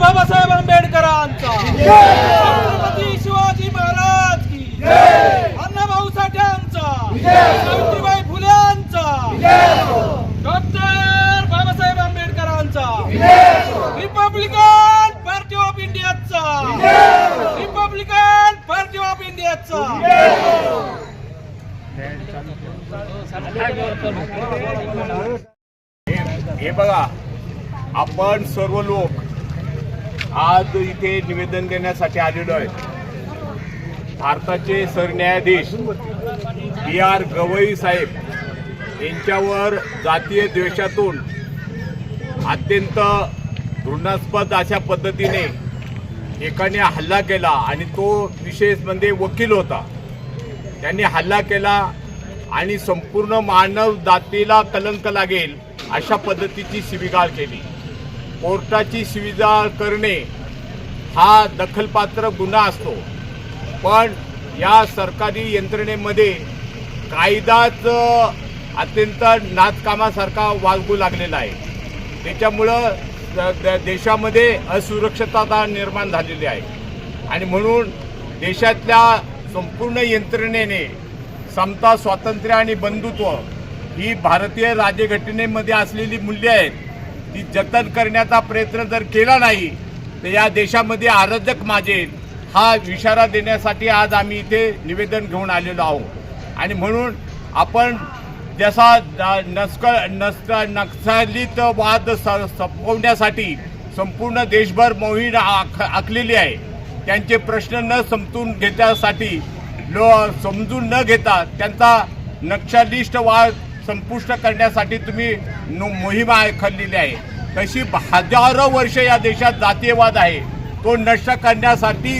बाबासाहेब आंबेडकरांचा. छत्रपती शिवाजी महाराज की अण्णाभाऊ साठ्यांचा सावित्रीबाई फुल्यांचा डॉक्टर बाबासाहेब आंबेडकरांचा. रिपब्लिकन पार्टी ऑफ इंडियाचा. रिपब्लिकन पार्टी ऑफ इंडियाचा. हे बघा आपण सर्व लोक आज इथे निवेदन देण्यासाठी आलेलो आहेत भारताचे सरन्यायाधीश बी आर गवई साहेब यांच्यावर जातीय द्वेषातून अत्यंत घृणास्पद अशा पद्धतीने एकाने हल्ला केला आणि तो विशेष म्हणजे वकील होता. त्यांनी हल्ला केला आणि संपूर्ण मानव जातीला कलंक लागेल अशा पद्धतीची शिवीगाळ केली. कोर्टाची सुविधा करणे हा दखलपात्र गुन्हा असतो. पण या सरकारी यंत्रणेमध्ये कायदाच अत्यंत नाचकामासारखा वागू लागलेला आहे. त्याच्यामुळं द- देशामध्ये असुरक्षितता निर्माण झालेली आहे. आणि म्हणून देशातल्या संपूर्ण यंत्रणेने समता स्वातंत्र्य आणि बंधुत्व ही भारतीय राज्यघटनेमध्ये असलेली मूल्ये आहेत. ती जतन करण्याचा प्रयत्न जर केला नाही तर या देशामध्ये आरजक माजेल. हा इशारा देण्यासाठी आज आम्ही इथे निवेदन घेऊन आलेलो आहोत. आणि म्हणून आपण जसा नस्क नस्क नक्सलित वाद स- संपवण्यासाठी संपूर्ण देशभर मोहीम आख आखलेली आहे. त्यांचे प्रश्न न समजून घेण्यासाठी लो समजून न घेता त्यांचा नक्षलिस्ट वाद संपुष्ट करण्यासाठी तुम्ही मोहिमा मोहीम आखलेली आहे. तशी हजारो वर्ष या देशात जातीयवाद आहे. तो नष्ट करण्यासाठी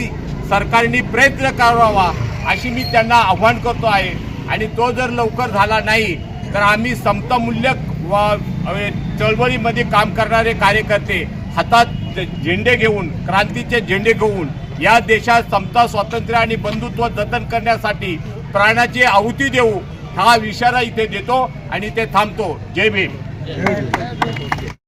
सरकारने प्रयत्न करावा अशी मी त्यांना आव्हान करतो आहे. आणि तो जर लवकर झाला नाही तर आम्ही समतामूल्य व चळवळीमध्ये काम करणारे कार्यकर्ते हातात झेंडे घेऊन क्रांतीचे झेंडे घेऊन या देशात समता स्वातंत्र्य आणि बंधुत्व जतन करण्यासाठी प्राणाची आहुती देऊ हा इशारा इथे देतो आणि ते थांबतो. जय भीम.